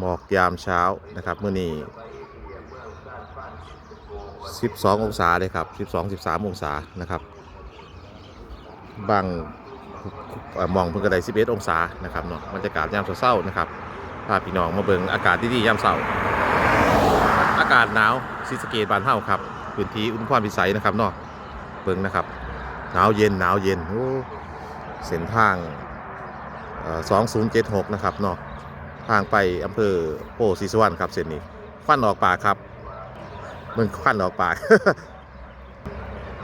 หมอกยามเช้านะครับเมื่อนี้ 12 องศาเลยครับ 12 13 องศานะครับบางมองเพิ่งกระได11 องศานะครับเนาะบรรยากาศยามเช้าๆนะครับพาพี่น้องมาเบิ่งอากาศดียามเช้าอากาศหนาวซีสเกตบานเฮาครับพื้นที่อุณหภูมิพิสัยนะครับเนาะเบิ่งนะครับหนาวเย็นหนาวเย็นโอ้เส้นทาง2076 นะครับเนาะ ทางไปอำเภอโพธิสวรรณครับเส้นนี้ควันออกปากครับมันควันออกปาก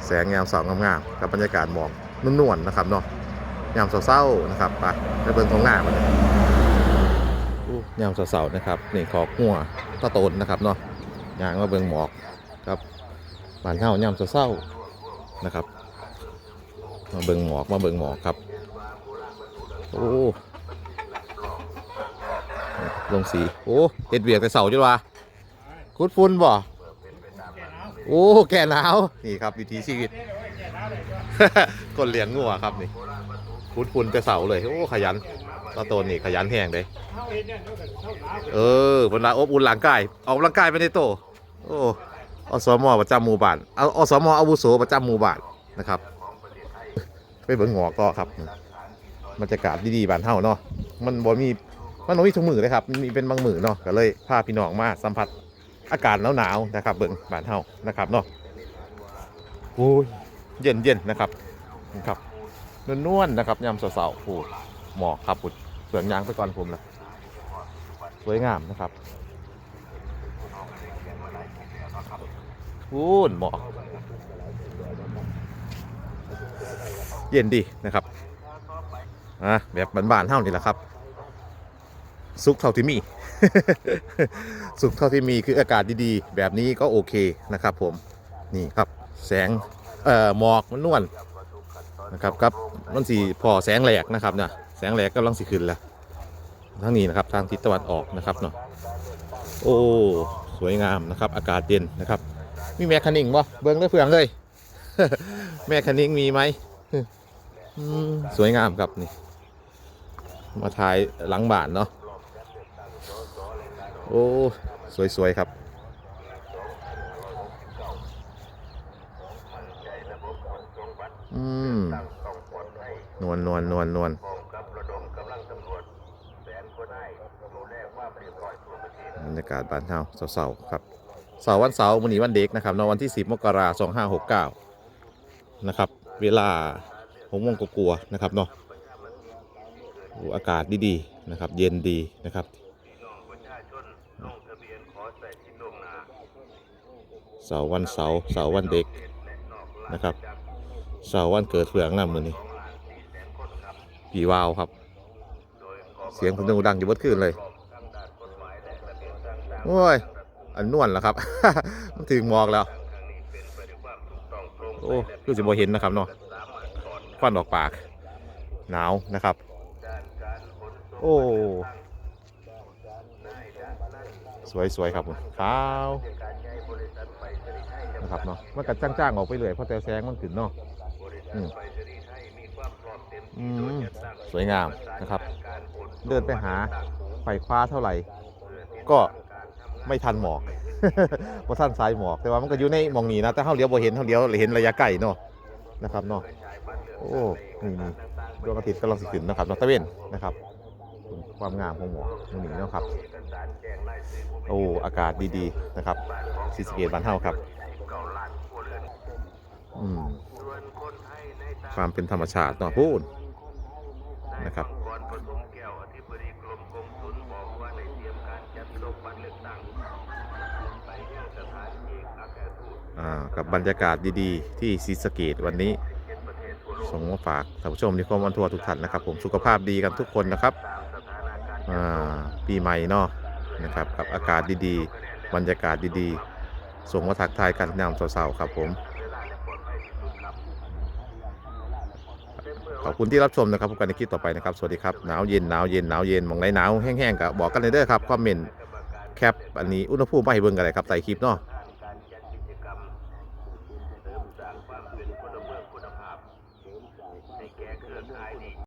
แสงยามสองงามๆกับบรรยากาศหมอกนุ่นๆนะครับเนาะยามเศร้าๆนะครับไปไปเบิ่งทงหน้ามันยามเสาร์ๆนะครับนี่ขอกหัวตะโตนนะครับเนาะยางมาเบิ่งหมอกครับบานเฮายามเศร้าๆนะครับ มาเบิ่งหมอกมาเบิ่งหมอกครับ โอ้ ลงสี โอ้เห็ดเบียกแต่เสาจุดวะคุดฝุ่นบ่โอ้แก่หนาวนี่ครับวิถีชีวิตคนเลี้ยงงัวครับนี่พุดฝุ่นแต่เสาเลยโอ้ขยันตาโตนนี่ขยันแห้งเลยเออเวลาอบอุ่นร่างกายออกกำลังกายไปในโตโอ้อสมประจำหมู่บ้านเอาอสมอาวุโสประจำหมู่บ้านนะครับไปเบิ่งหงอกต่อครับบรรยากาศดีๆบ้านเฮาเนาะมันบ่มี มันมีทุกมือเลยครับมีเป็นบางมือเนาะก็เลยพาพี่น้องมาสัมผัสอากาศหนาวๆนะครับ เบิ่งบ้านเฮานะครับเนาะโอ้ยเย็นเย็นนะครับนะครับนวลๆนะครับยามเสาร์ๆโอ้หมอกครับปุดเปลืองยางไปก่อนผมนะสวยงามนะครับพูนหมอกเย็นดีนะครับอะแบบบ้านๆเฮานี่แหละครับ สุขเท่าที่มี สุขเท่าที่มีคืออากาศดีๆ แบบนี้ก็โอเคนะครับผมนี่ครับแสงเอ่อหมอกมันนวลนะครับกับมันสีพอแสงแหลกนะครับเนี่ยแสงแหลกกำลังสีขึ้นแล้วทั้งนี้นะครับทางทิศตะวันออกนะครับเนาะโอ้สวยงามนะครับ อากาศเย็นนะครับ มีแมคคานิงบ่เบิ้งได้เพื่องเลยแมคคานิงมีไหมสวยงามครับนี่มาถ่ายหลังบ้านเนาะ โอ้ สวย ๆ ครับ อืม นวลนวลนวลนวลบรรยากาศบ้านเฮาเสาๆครับเสาร์วันเสาร์วันนี้วันเด็กนะครับนวันที่ 10 มกราคม2569 นะครับ เวลาหกโมงกลัวๆนะครับเนาะโอ้อากาศดีๆนะครับ เย็นดีนะครับ เสาร์วันเสาร์เสาร์วันเด็กนะครับ เสาร์วันเกิดเฟืองนะมือนี้ผีวาวครับ เสียงผมดูดังอยู่บดคืนเลยโอ้ยอันนวลแล้วครับ มันถึงหมอกแล้ว โอ้คือสิบเห็นนะครับเนาะควันออกปาก หนาวนะครับ โอ้ สวยๆครับผมขาวนะครับเนาะมันกัดจ้างๆออกไปเลยเพราะแต่แสงมันขึ้นเนาะอืมสวยงามนะครับ เดินไปหาไฟคว้าเท่าไหร่ ก็ไม่ทันหมอกเพราะท่านสายหมอกแต่ว่ามันก็อยู่ในมองนี้นะแต่เขาเลี้ยวบ่เห็นเขาเลี้ยวเห็นระยะไกลเนาะนะครับเนาะโอ้นี่นี่ดวงอาทิตย์กำลังสิขึ้นนะครับนาะตเวนนะครับ ความงามของหมอกตรงนี้เนาะครับ โอ้อากาศดีๆนะครับซีสเกตบ้านเฮาครับอืมความเป็นธรรมชาติเนาะพูดนะครับกับบรรยากาศดีๆ ที่ศรีสเกดวันนี้ ส่งมาฝากท่านผู้ชมที่ความวันทัวร์ทุกท่านนะครับ ผมสุขภาพดีกันทุกคนนะครับปีใหม่เนาะ นะครับกับอากาศดีๆ บรรยากาศดีๆ ส่งมาทักทายกันยามเสาวๆครับผม ขอบคุณที่รับชมนะครับพบกันในคลิปต่อไปนะครับ สวัสดีครับ หนาวเย็นหนาวเย็นหนาวเย็นมองไหนหนาวแห้งๆกับบอกกันเลยเด้อครับคอมเมนต์แคปอันนี้อุณหภูมิมาให้เบิ่งกันเลยครับใส่คลิปเนาะ